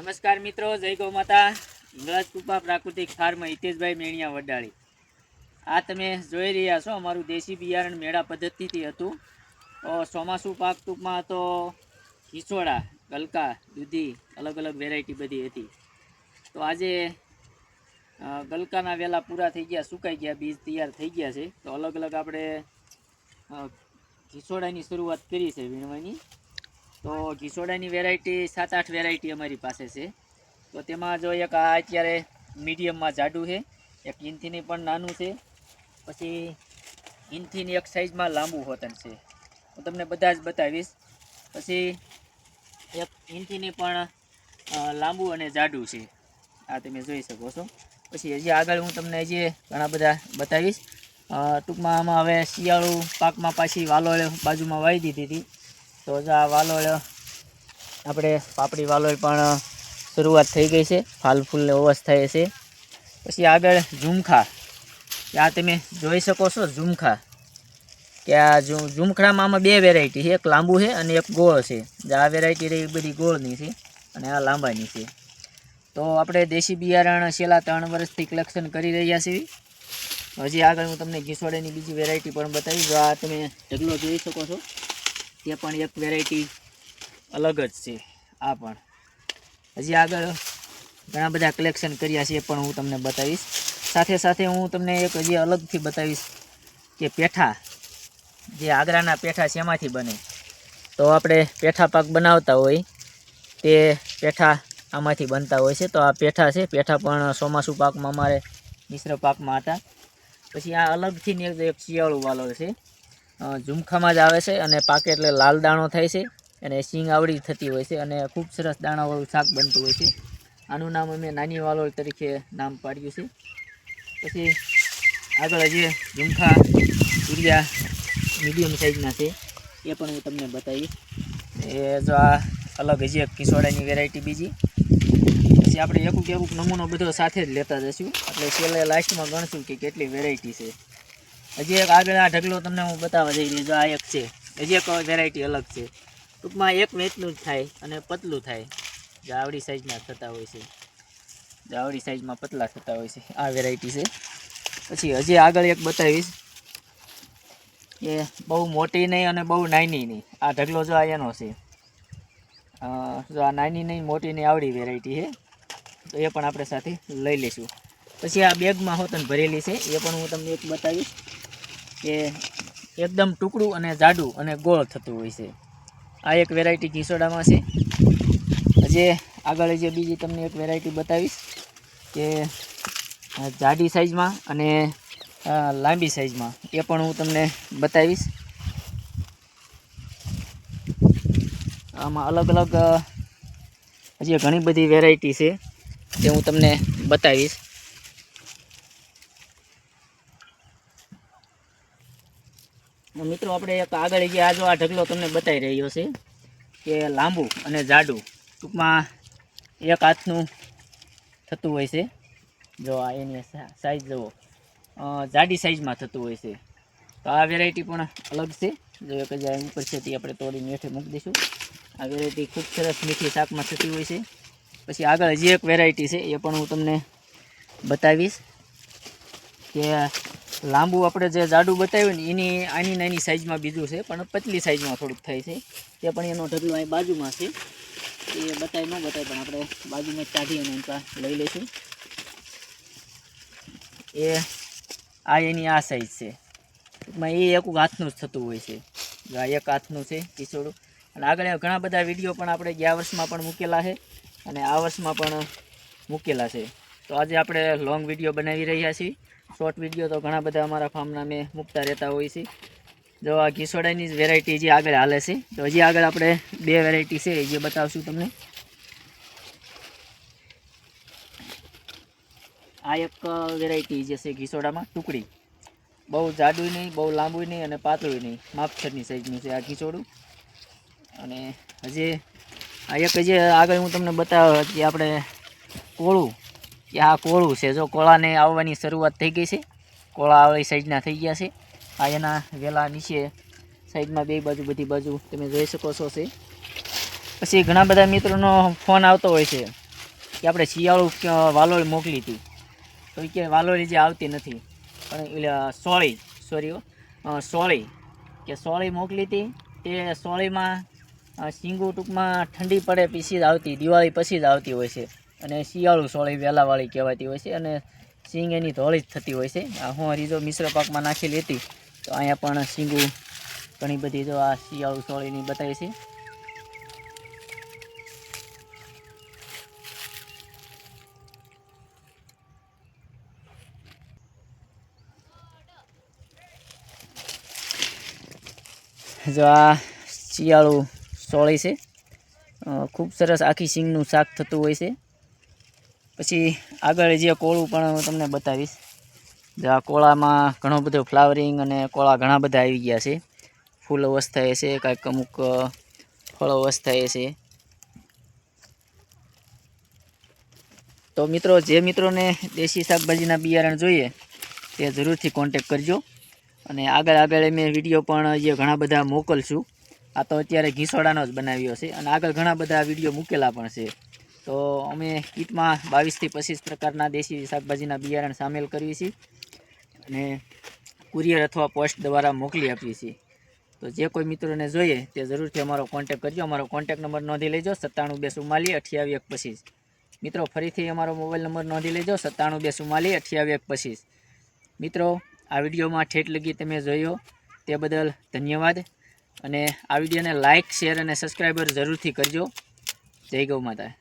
નમસ્કાર મિત્રો, જય ગૌ માતા. ઇંગળાજ કૃપા પ્રાકૃતિક ફાર્મ હિતેશભાઈ મેણિયા વડાળી. આ તમે જોઈ રહ્યા છો, અમારું દેશી બિયારણ મેળા પદ્ધતિથી હતું. ચોમાસું પાક ટૂંકમાં તો ખીચોડા, ગલકા, દૂધી, અલગ અલગ વેરાયટી બધી હતી. તો આજે ગલકાના વેલા પૂરા થઈ ગયા, સુકાઈ ગયા, બીજ તૈયાર થઈ ગયા છે. તો અલગ અલગ આપણે ખીચોડાની શરૂઆત કરી છે વીણવાની. તો ઘીસોડાની વેરાયટી સાત આઠ વેરાયટી અમારી પાસે છે. તો તેમાં જો એક આ અત્યારે મીડિયમમાં જાડું છે, એક ઇંચીની પણ નાનું છે, પછી ઇંચીની એક સાઈઝમાં લાંબુ હોતન છે. હું તમને બધા જ બતાવીશ. પછી એક ઇંચીની પણ લાંબુ અને જાડું છે. આ તમે જોઈ શકો છો. પછી હજી આગળ હું તમને હજી ઘણા બધા બતાવીશ. ટૂંકમાં આમાં હવે શિયાળુ પાકમાં પાછી વાલોળ બાજુમાં વાવી દીધી હતી. તો જ આ વાલોળ, આપણે પાપડી વાલોળ પણ શરૂઆત થઈ ગઈ છે. ફાલ ફૂલને અવસ્થાએ છે. પછી આગળ ઝુમખા. આ તમે જોઈ શકો છો ઝુમખા. કે આ ઝુમખડામાં આમાં બે વેરાયટી છે. એક લાંબુ છે અને એક ગોળ છે. આ વેરાયટી રહી બધી ગોળની છે અને આ લાંબાની છે. તો આપણે દેશી બિયારણ છેલ્લા ત્રણ વર્ષથી કલેક્શન કરી રહ્યા છીએ. હજી આગળ હું તમને ઘીસોડેની બીજી વેરાયટી પણ બતાવી જો આ તમે ઢગલો જોઈ શકો છો. તે પણ એક વેરાયટી અલગ જ છે, આ પણ. હજી આગળ ઘણા બધા કલેક્શન કર્યા છે એ પણ હું તમને બતાવીશ. સાથે સાથે હું તમને એક હજી અલગથી બતાવીશ કે પેઠા, જે આગ્રાના પેઠા શેમાંથી બને. તો આપણે પેઠા પાક બનાવતા હોય, તે પેઠા આમાંથી બનતા હોય છે. તો આ પેઠા છે, પેઠા પણ ચોમાસું પાકમાં અમારે મિશ્ર પાકમાં હતા. પછી આ અલગથી એક શિયાળું વાલોળ છે. ઝુમખામાં જ આવે છે અને પાકે એટલે લાલ દાણો થાય છે અને સિંગ આવડી થતી હોય છે અને ખૂબ સરસ દાણાવાળું શાક બનતું હોય છે. આનું નામ અમે નાની વાલોળ તરીકે નામ પાડ્યું છે. પછી આગળ હજી ઝુમખા ઉરિયા મીડિયમ સાઇઝના છે, એ પણ હું તમને બતાવીશ. એ જો આ અલગ હજી એક કિસોડાની વેરાયટી બીજી. પછી આપણે એકુક એકુક નમૂનો બધો સાથે જ લેતા જઈશું. એટલે છેલ્લે લાસ્ટમાં ગણશું કે કેટલી વેરાયટી છે. હજી એક આગળ આ ઢગલો તમને હું બતાવવા જઈ રહ્યો આ એક છે. હજી એક વેરાયટી અલગ છે. ટૂંકમાં એક મેચનું જ થાય અને પતલું થાય. જે આવડી સાઈઝના થતા હોય છે. જે આવડી સાઈઝમાં પતલા થતા હોય છે. આ વેરાયટી છે. પછી હજી આગળ એક બતાવીશ. એ બહુ મોટી નહીં અને બહુ નાની નહીં. આ ઢગલો જો આ એનો છે. જો આ નાની નહીં, મોટી નહીં, આવડી વેરાયટી છે. તો એ પણ આપણે સાથે લઈ લઈશું. પછી આ બેગમાં હોતન ભરેલી છે. એ પણ હું તમને એક બતાવીશ. કે એકદમ ટુકડું અને જાડું અને ગોળ થતું હોય છે. આ એક વેરાયટી ઘીસોડામાં છે. જે આગળ જે બીજી તમને એક વેરાયટી બતાવીશ કે જાડી સાઈઝમાં અને લાંબી સાઈઝમાં એ પણ હું તમને બતાવીશ. આમાં અલગ અલગ હજી ઘણી બધી વેરાયટી છે જે હું તમને બતાવીશ. મિત્રો, આપણે એક આગળ જે આજો આ ઢગલો તમને બતાવી રહ્યો છે કે લાંબુ અને જાડું ટૂંકમાં એક હાથનું થતું હોય છે. જો આ એની સાઈઝ જુઓ. જાડી સાઈઝમાં થતું હોય છે. તો આ વેરાયટી પણ અલગ છે. જો એક જ ઉપર છે તે આપણે તોડીને હેઠે મૂકી દઈશું. આ વેરાયટી ખૂબ સરસ મીઠી શાકમાં થતી હોય છે. પછી આગળ હજી એક વેરાયટી છે, એ પણ હું તમને બતાવીશ કે લાંબુ આપણે જે જાડું બતાવ્યું ને, એની આની નાની સાઈઝમાં બીજું છે, પણ પતલી સાઈઝમાં થોડુંક થાય છે. તે પણ એનો ઢગલો અહીં બાજુમાં છે. એ બતાવી ન બતાવી, પણ આપણે બાજુમાં કાઢી અને એમ લઈ લઈશું. એ આ એની આ સાઈઝ છે. ટૂંકમાં એ એક હાથનું જ થતું હોય છે. આ એક હાથનું છે કિચોડું અને આગળ ઘણા બધા વીડિયો પણ આપણે ગયા વર્ષમાં પણ મૂકેલા છે. અને આ વર્ષમાં પણ મૂકેલા છે. તો આજે આપણે લોંગ વીડિયો બનાવી રહ્યા છીએ. શોર્ટ વીડિયો તો ઘણા બધા અમારા ફાર્મના મેં મૂકતા રહેતા હોય છે. જો આ ઘીસોડાની જ વેરાયટી જે આગળ હાલે છે, તો હજી આગળ આપણે બે વેરાયટી છે જે બતાવશું તમને. આ એક વેરાયટી જે છે ઘીસોડામાં, ટુકડી. બહુ જાડું નહીં, બહુ લાંબુ નહીં અને પાતળું નહીં. માપછરની સાઈઝનું છે આ ઘીસોડું. અને હજી આ એક જે આગળ હું તમને બતાવ કે આપણે કોળું કે આ કોળું છે. જો કોળાને આવવાની શરૂઆત થઈ ગઈ છે. કોળા આવડી સાઈડના થઈ ગયા છે. આ એના વેલા નીચે સાઈડમાં બે બાજુ બધી બાજુ તમે જોઈ શકો છો છે. પછી ઘણા બધા મિત્રોનો ફોન આવતો હોય છે કે આપણે શિયાળુ વાલોળી મોકલી હતી. તો કે વાલોળી જે આવતી નથી. પણ સોળી સોરી સોળી. કે સોળી મોકલી હતી. તે સોળીમાં અ, ટૂંકમાં ઠંડી પડે પછી જ આવતી દિવાળી પછી જ આવતી હોય છે. અને શિયાળુ સોળી વેલાવાળી કહેવાતી હોય છે અને સિંગ એની ધોળી જ થતી હોય છે. આ હું હરીજો મિશ્ર પાકમાં નાખેલી હતી, તો અહીંયા પણ સિંગુ ઘણી બધી જો આ શિયાળુ સોળીની બતાવી છે. જો આ શિયાળુ સોળી છે. ખૂબ સરસ આખી સિંગનું શાક થતું હોય છે. પછી આગળ જે કોળું પણ હું તમને બતાવીશ. જો આ કોળામાં ઘણો બધો ફ્લાવરિંગ અને કોળા ઘણા બધા આવી ગયા છે. ફૂલ અવસ્થાએ છે, કાંઈક અમુક ફળ અવસ્થાએ છે. તો મિત્રો, જે મિત્રોને દેશી શાકભાજીના બિયારણ જોઈએ, તે જરૂરથી કોન્ટેક કરજો. અને આગળ આગળ મેં વીડિયો પણ જે ઘણા બધા મોકલશું. આ તો અત્યારે ઘીસોડાનો જ બનાવ્યો છે. અને આગળ ઘણા બધા વીડિયો મૂકેલા પણ છે. તો અમે કીટમાં બાવીસથી પચીસ પ્રકારના દેશી શાકભાજીના બિયારણ સામેલ કરીએ છીએ અને કુરિયર અથવા પોસ્ટ દ્વારા મોકલી આપીએ છીએ. તો જે કોઈ મિત્રોને જોઈએ તે જરૂરથી અમારો કોન્ટેક કરજો. અમારો કોન્ટેક નંબર નોંધી લેજો, સત્તાણું બે ચુમ્માલી અઠ્યાવી એક પચીસ. મિત્રો, ફરીથી અમારો મોબાઈલ નંબર નોંધી લેજો, સત્તાણું બે ચુમ્માલી અઠ્યાવી એક પચીસ. મિત્રો, આ વિડીયોમાં ઠેઠ લગી તમે જોયો તે બદલ ધન્યવાદ. અને આ વિડીયોને લાઇક શેર અને સબસ્ક્રાઈબર જરૂરથી કરજો. જય ગૌ માતા.